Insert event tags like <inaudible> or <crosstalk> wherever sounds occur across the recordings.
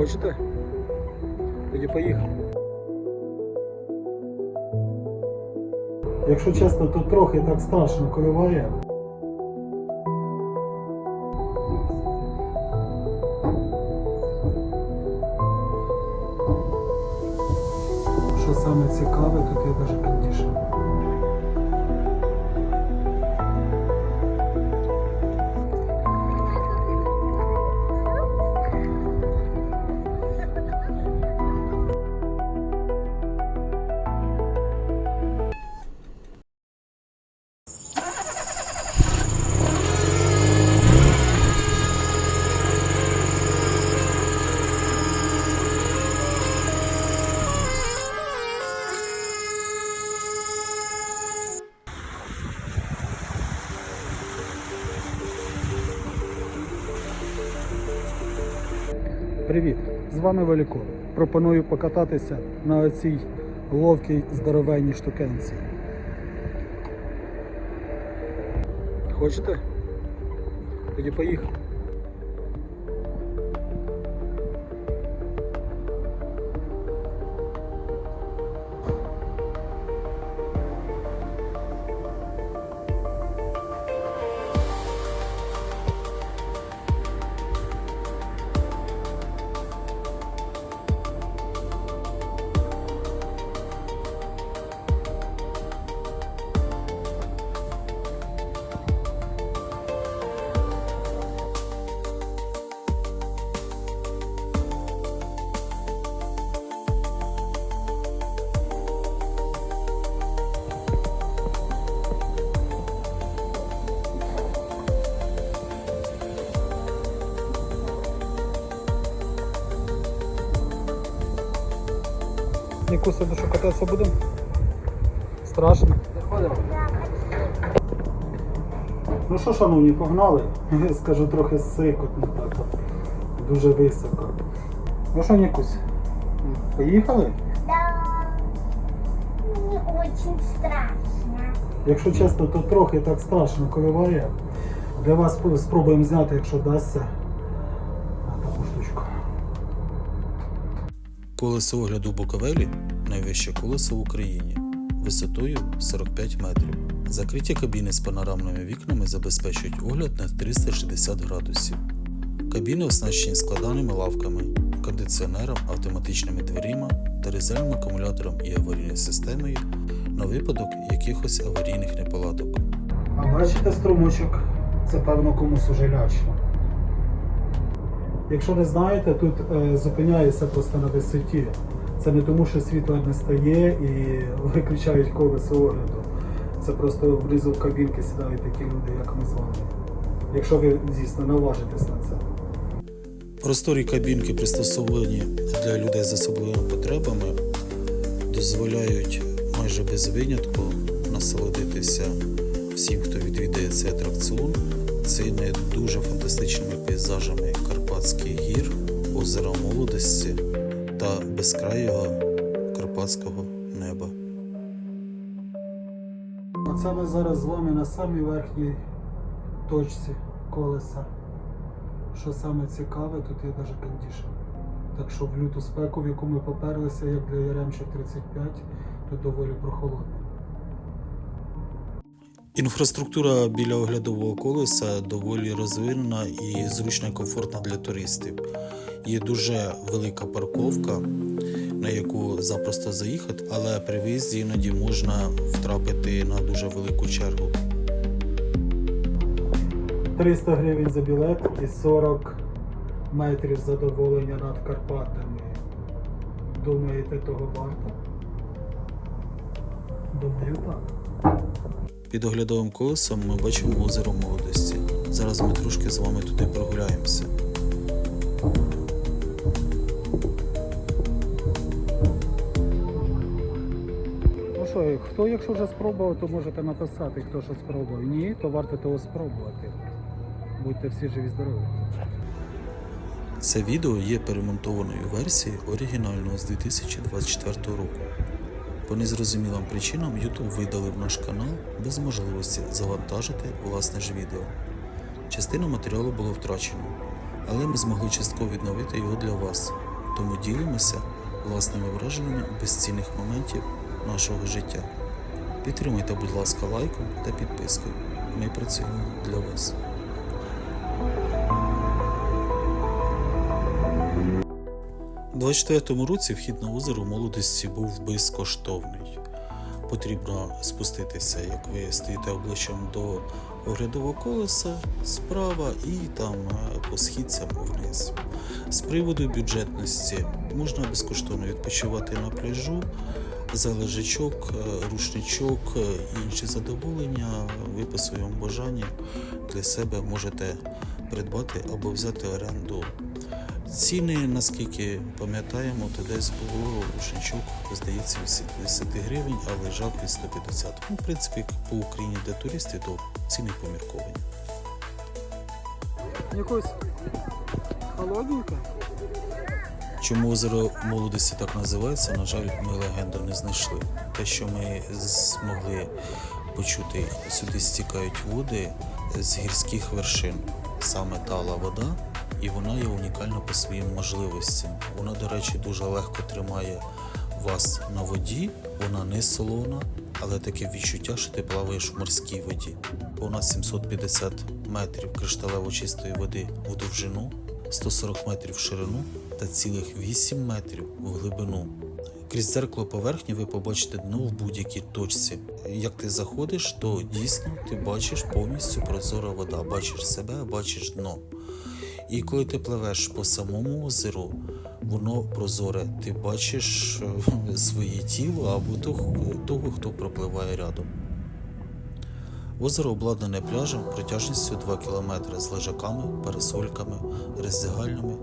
Хочете? Тоді поїхали. Якщо чесно, то трохи так страшно коливає. Що саме цікаве, тут є навіть кондішн. Привіт! З вами Валіко. Пропоную покататися на оцій ловкій здоровенній штукенці. Хочете? Тоді поїхали. Нікуся, ну що кататися будемо? Страшно. Заходимо. Ну що, шановні, погнали? <laughs> Я скажу трохи сикотно так. Дуже високо. Ну що, Нікусь? Поїхали? Да, мне очень страшно. Якщо чесно, то трохи так страшно коливає. Для вас спробуємо зняти, якщо вдасться. Колесо огляду Буковелі найвище колесо в Україні висотою 45 метрів. Закриті кабіни з панорамними вікнами забезпечують огляд на 360 градусів. Кабіни оснащені складаними лавками, кондиціонером, автоматичними дверима та резервним акумулятором і аварійною системою на випадок якихось аварійних неполадок. А бачите струмочок? Це певно комусь уже лячно. Якщо не знаєте, тут е, зупиняється просто на висоті. Це не тому, що світло не стає і <laughs> виключають колесо огляду. Це просто внизу кабінки сідають такі люди, як ми з вами. Якщо ви, звісно, наважитесь на це. Просторі кабінки пристосовані для людей з особливими потребами, дозволяють майже без винятку насолодитися всім, хто відвідає цей атракціон, цими дуже фантастичними пейзажами Карпатських гір, озера молодості та безкрайого карпатського неба. Оце ми зараз з вами на самій верхній точці колеса. Що саме цікаве, тут є навіть кондішн. Так що в люту спеку, в яку ми поперлися, як для Яремчів 35, тут доволі прохолодно. Інфраструктура біля оглядового колеса доволі розвинена і зручна і комфортна для туристів. Є дуже велика парковка, на яку запросто заїхати, але при виїзді іноді можна втрапити на дуже велику чергу. 300 гривень за білет і 40 метрів задоволення над Карпатами. Думаєте, того варто? Думаю, так. Під оглядовим колесом ми бачимо озеро молодості. Зараз ми трошки з вами туди прогуляємося. Ну що, хто якщо вже спробував, то можете написати, хто що спробував. Ні, то варто того спробувати. Будьте всі живі здорові. Це відео є перемонтованою версією оригінального з 2024 року. По незрозумілим причинам YouTube видалив наш канал без можливості завантажити власне ж відео. Частина матеріалу було втрачено, але ми змогли частково відновити його для вас. Тому ділимося власними враженнями безцінних моментів нашого життя. Підтримуйте, будь ласка, лайком та підпискою. Ми працюємо для вас. 24-му році вхід на озеро молодості був безкоштовний. Потрібно спуститися, як ви стоїте обличчям до оглядового колеса справа і там е, по східцям вниз. З приводу бюджетності можна безкоштовно відпочивати на пляжу, за лежачок, е, рушничок е, і інші задоволення. Ви по своєму бажанні для себе можете придбати або взяти оренду. Ціни, наскільки пам'ятаємо, то десь було рушничок, здається, від 10 гривень, а лежак від 150. Ну, в принципі, по Україні де туристи, то ціни помірковані. Якось холодненько. Чому озеро молодості так називається, на жаль, ми легенду не знайшли. Те, що ми змогли почути, сюди стікають води з гірських вершин. Саме тала вода, і вона є унікальна по своїм можливостям. Вона, до речі, дуже легко тримає вас на воді, вона не солона, але таке відчуття, що ти плаваєш в морській воді. Вона 750 метрів кришталево чистої води в довжину, 140 метрів в ширину та цілих 8 метрів в глибину. Крізь дзеркало поверхні ви побачите дно в будь-якій точці. Як ти заходиш, то дійсно ти бачиш повністю прозора вода, бачиш себе, бачиш дно. І коли ти пливеш по самому озеру, воно прозоре, ти бачиш е, своє тіло або того, хто пропливає рядом. Озеро обладнане пляжем протяжністю 2 км з лежаками, парасольками, роздягальнями,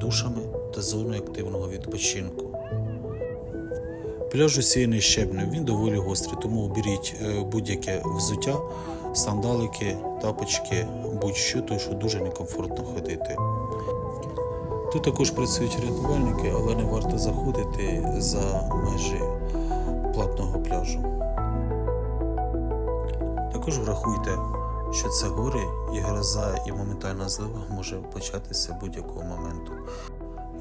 душами та зоною активного відпочинку. Пляж усіяний щебнем, він доволі гострий, тому оберіть е, будь-яке взуття, сандалики, тапочки, будь-що, тому що дуже некомфортно ходити. Тут також працюють рятувальники, але не варто заходити за межі платного пляжу. Також врахуйте, що це гори і гроза, і моментальна злива може початися будь-якого моменту.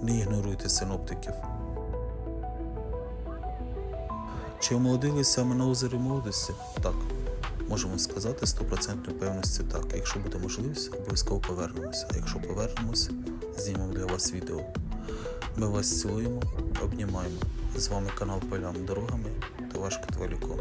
Не ігноруйте синоптиків. Чи омолодилися ми на озері молодості? Так. Можемо сказати 100% певності так. Якщо буде можливість, обов'язково повернемося. А якщо повернемося, знімемо для вас відео. Ми вас цілуємо, обнімаємо. З вами канал Полями дорогами та ваш Катвалюком.